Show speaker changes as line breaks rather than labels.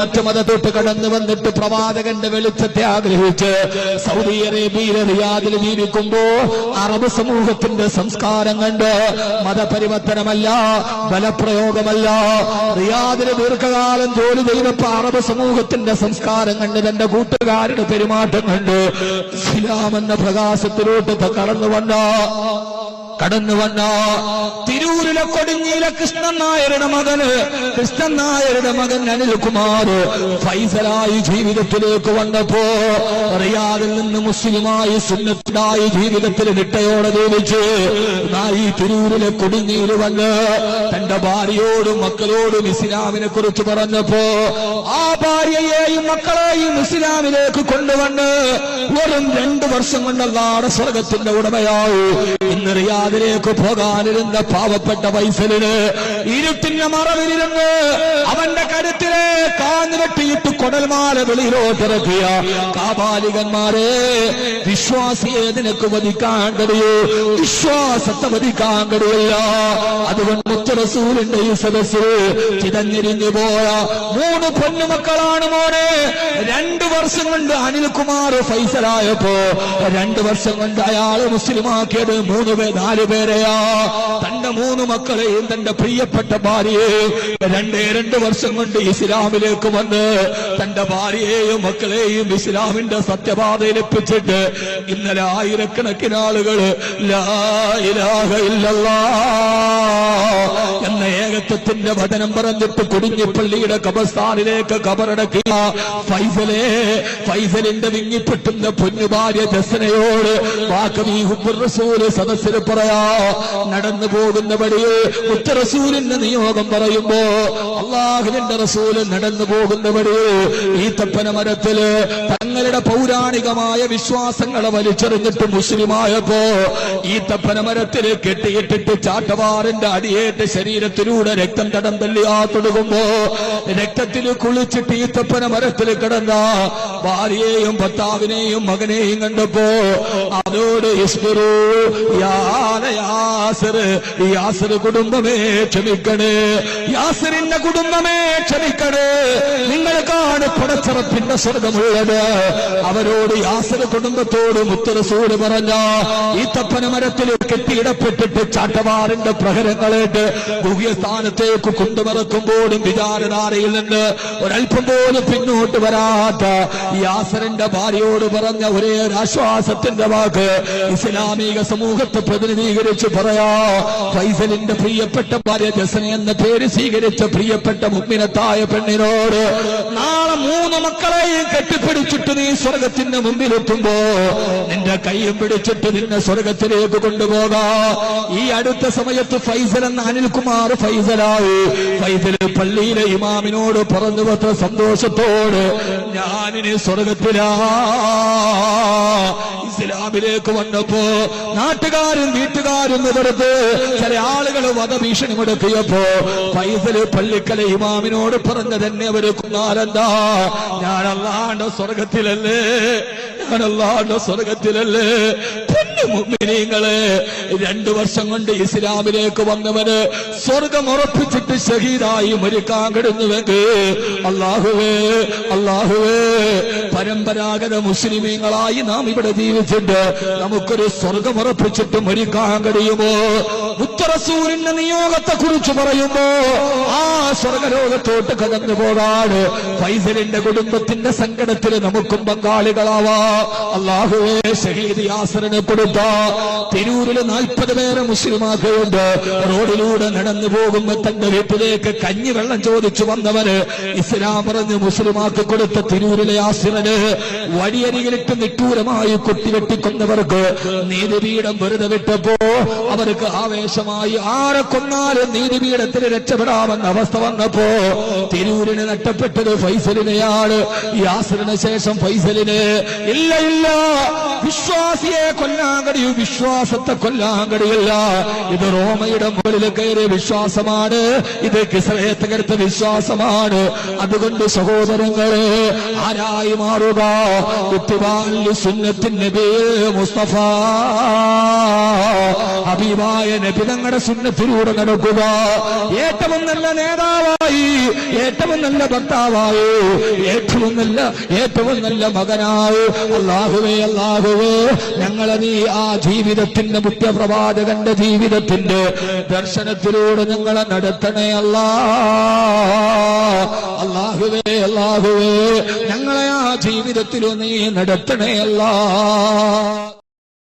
മറ്റ് മതത്തോട്ട് കടന്നു വന്നിട്ട് പ്രവാചകന്റെ വെളിച്ചത്തെ ആഗ്രഹിച്ച് സൗദി അറേബ്യയിലെ റിയാദിൽ ജീവിക്കുമ്പോ അറബ് സമൂഹത്തിന്റെ സംസ്കാരം കണ്ട് മതപരിവർത്തനമല്ല ബലപ്രയോഗമല്ല. റിയാദിന് ദീർഘകാലം ജോലി ചെയ്തപ്പോ അറബ് സമൂഹത്തിന്റെ സംസ്കാരം കണ്ട് തന്റെ കൂട്ടുകാരുടെ പെരുമാറ്റം കണ്ട് ഇസ്ലാം എന്ന പ്രകാശത്തിലോട്ട് കടന്നു വന്ന കടന്നു വന്ന? തിരൂരിലെ കൊടുങ്ങിയിലെ കൃഷ്ണൻ നായരുടെ മകന് കൃഷ്ണൻ നായരുടെ മകൻ അനിൽകുമാർ ഫൈസലായി ജീവിതത്തിലേക്ക് വന്നപ്പോ റിയാദിൽ നിന്ന് മുസ്ലിമായി സുന്നത്തിനായി ജീവിതത്തിൽ നിട്ടയോടെ ജീവിച്ച് നായി തിരൂരിലെ കൊടുങ്ങിയിൽ വന്ന് തന്റെ ഭാര്യയോടും മക്കളോടും ഇസ്ലാമിനെ കുറിച്ച് പറഞ്ഞപ്പോ ആ ഭാര്യയെയും മക്കളെയും ഇസ്ലാമിലേക്ക് കൊണ്ടുവന്ന് വെറും രണ്ടു വർഷം കൊണ്ടല്ലാടെ സ്വർഗത്തിന്റെ ഉടമയായി. ഇന്ന് റിയാദിലേക്ക് പോകാനിരുന്ന പാവപ്പെട്ട വൈസലിന് ഇരുട്ടിന്റെ മറവിലിരുന്ന് അവന്റെ കരുത്തിലെ കാഞ്ഞിരട്ടിയിട്ട് കൊടൽമാല വെളിയിലോട്ടിറക്കിയ കാപാലികന്മാരെ വിശ്വാസിയെ നിനക്ക് വധിക്കാൻ കഴിയൂ. വിശ്വാസത്തെ വധിക്കാൻ കഴിയില്ല. അതുകൊണ്ട് മുത്തറസൂലിന്റെ ഈ സദസ്സിൽ ചിതഞ്ഞിരിഞ്ഞു പോയ മൂന്ന് പൊന്നുമക്കളാണ് മോനെ. രണ്ടു വർഷം കൊണ്ട് അനിൽകുമാർ ഫൈസലായപ്പോ രണ്ടു വർഷം കൊണ്ട് അയാളെ മുസ്ലിമാക്കിയത് മൂന്ന് പേ നാല് പേരെയാ. തന്റെ മൂന്ന് മക്കളെയും തന്റെ പ്രിയപ്പെട്ട ഭാര്യയെയും രണ്ടേ രണ്ട് വർഷം കൊണ്ട് ഇസ്ലാമിലേക്ക് വന്ന് തന്റെ ഭാര്യയെയും മക്കളെയും ഇസ്ലാമിന്റെ സത്യപാതയിൽ ഇന്നലെ ആയിരക്കണക്കിന് ആളുകൾ ലാ ഇലാഹ ഏകത്വത്തിന്റെ വചനം പറഞ്ഞിട്ട് പള്ളിയുടെ കബസ്ഥാനിലേക്ക് കബറടക്കി. ഫൈസലെ ഫൈസലിന്റെ വിങ്ങിപ്പെട്ടുന്ന പൊന്നുഭാര്യ ജസനയോട് റസൂൽ സദസ്സിൽ പറയാ. നടന്നു പോകുന്ന വഴിയെ ഉത്തറസൂലിന്റെ നിയോഗം പറയുമ്പോ അള്ളാഹുവിന്റെ റസൂൽ നടന്നു പോകുന്ന വഴിയെ ഈ തപ്പന മരത്തിൽ തങ്ങളുടെ പൗരാണികമായ വിശ്വാസങ്ങളെ വലിച്ചെറിഞ്ഞിട്ട് മുസ്ലിമായപ്പോ ഈ തപ്പന മരത്തിൽ കെട്ടിയിട്ടിട്ട് ചാട്ടവാറിന്റെ അടിയേറ്റ് ശരീരത്തിലൂടെ രക്തം തടം തള്ളിയാ തുടങ്ങുമ്പോ രക്തത്തിൽ കുളിച്ചിട്ട് തീത്തപ്പന മരത്തിൽ കിടന്ന ഭാര്യയെയും ഭർത്താവിനെയും മകനെയും കണ്ടപ്പോ അതോട് കുടുംബമേ ക്ഷമിക്കണേ യാസറിന്റെ കുടുംബമേ ക്ഷമിക്കണേ. നിങ്ങൾക്കാണ് പടച്ചിറപ്പിന്റെ സ്വർഗമുള്ളത്. അവരോട് യാസര കുടുംബത്തോട് മുത്തറസൂട് പറഞ്ഞ ഈ തപ്പന മരത്തിൽ കെട്ടിയിടപ്പെട്ടിട്ട് ചാട്ടവാറിന്റെ പ്രഹരങ്ങളേറ്റ് ഗുഹ്യസ്ഥാനത്തേക്ക് കൊണ്ടുമറക്കുമ്പോഴും വിചാരധാരയിൽ നിന്ന് ഒരൽപ്പം പോലും പിന്നോട്ട് വരാത്ത യാസറിന്റെ ഭാര്യയോട് പറഞ്ഞ ഒരേ ഒരു ആശ്വാസത്തിന്റെ വാക്ക് ഇസ്ലാമിക സമൂഹത്തെ പ്രതിനിധീകരിച്ച് പറയാ ഫൈസലിന്റെ പ്രിയപ്പെട്ട ഭാര്യ ജസന എന്ന പേര് സ്വീകരിച്ച പ്രിയപ്പെട്ട മുമ്പിനത്തായ പെണ്ണിനോട് നാളെ മൂന്ന് മക്കളെയും കെട്ടിപ്പിടിച്ചിട്ട് നീ സ്വർഗത്തിന്റെ മുമ്പിലെത്തുമ്പോ നിന്റെ കൈയും പിടിച്ചിട്ട് നിന്നെ സ്വർഗത്തിലേക്ക് കൊണ്ടുപോകാം. ഈ അടുത്ത സമയത്ത് ഫൈസൽ എന്ന അനിൽകുമാർ ഫൈസലായി ഫൈസൽ പള്ളിയിലെ ഇമാമിനോട് പറഞ്ഞു വന്ന സന്തോഷത്തോട് ഞാനിനി സ്വർഗത്തിലാ. ഇസ്ലാമിലേക്ക് വന്നപ്പോ നാട്ടുകാരും വീട്ടുകാരും എതിർത്ത് ചില ആളുകൾ വധഭീഷണി മുടക്കിയപ്പോ ഫൈസൽ പള്ളിക്കല ഇമാമിനോട് പറഞ്ഞ തന്നെ അവർ കുന്നാലെന്താ? ഞാൻ അല്ലാണ്ട് സ്വർഗത്തിലല്ലേ? ഞാൻ അല്ലാണ്ട് സ്വർഗത്തിലല്ലേ? പൊന്നു മുമ്പിനീങ്ങളെ രണ്ടു വർഷം കൊണ്ട് ഇസ്ലാമിലേക്ക് വന്നവന് സ്വർഗം ഉറപ്പിച്ചിട്ട് ഷഹീദായി മരിക്കാൻ കിടന്നുവെങ്കിൽ അള്ളാഹുവേ അള്ളാഹുവേ പരമ്പരാഗത മുസ്ലിമീങ്ങളായി നാം ഇവിടെ ജീവിച്ചിട്ട് നമുക്കൊരു സ്വർഗം ഉറപ്പിച്ചിട്ട് മരിക്കാൻ കഴിയുമോ? ഉത്തരസൂരിന്റെ നിയോഗത്തെ കുറിച്ച് പറയുമ്പോ ആ സ്വർഗലോകത്തോട്ട് കടന്നു പോകാണ്. ഫൈസലിന്റെ കുടുംബത്തിന്റെ സങ്കടത്തിൽ നമുക്കും പങ്കാളികളാവാ. അള്ളാഹുവേ ഷഹീദ് യാസറിനെ കൊടുത്ത തിരൂരിൽ നാൽപ്പത് പേരെ മുസ്ലിമാക്കുണ്ട് റോഡിലൂടെ നടന്നു പോകുമ്പോ തന്റെ വീട്ടിലേക്ക് കഞ്ഞി വെള്ളം ചോദിച്ചു വന്നവര് ഇസ്ലാം പറഞ്ഞ് മുസ്ലിമാക്ക് കൊടുത്ത തിരൂരിലെ ആസിറന് വഴിയരികിലിട്ട് നിട്ടൂരമായി കുത്തിവെട്ടിക്കൊന്നവർക്ക് നീതിപീഠം വെറുതെ വിട്ടപ്പോ അവർക്ക് ആവേശമായി ആരെ കൊന്നാലും നീതിപീഠത്തിന് രക്ഷപ്പെടാമെന്ന അവസ്ഥ വന്നപ്പോ തിരൂരിന് നഷ്ടപ്പെട്ടത് ഫൈസലിനെയാണ് യാസിറിന് ശേഷം ഫൈസലിന് ഇല്ല ഇല്ല. വിശ്വാസിയെ കൊല്ലാൻ കഴിയൂ വിശ്വാസത്തെ കൊല്ലാൻ കഴിയില്ല ഇത് റോമയുടെ മുകളിൽ കയറിയ വിശ്വാസമാണ്. ഇത് കിസറയെ തകർത്ത വിശ്വാസമാണ്. അതുകൊണ്ട് സഹോദരങ്ങളെ ആരായി മാറുക? മുസ്തഫ. ഹബീബായ നബി തങ്ങളുടെ സുന്നത്തിലൂടെ നടക്കുക. ഏറ്റവും നല്ല നേതാവായി ഏറ്റവും നല്ല ഭർത്താവായി ഏറ്റവും നല്ല ഏറ്റവും നല്ല മകനായി. അള്ളാഹുവേ അള്ളാഹുവേ ഞങ്ങളെ നീ ആ ജീവിതത്തിന്റെ മുഖ്യപ്രവാചകന്റെ ജീവിതത്തിന്റെ ദർശനത്തിലൂടെ ഞങ്ങളെ നടത്തണേ അല്ലാ. അള്ളാഹുവേ അള്ളാഹുവേ ഞങ്ങളെ ആ ജീവിതത്തിലും നീ നടത്തണേ അല്ലാ.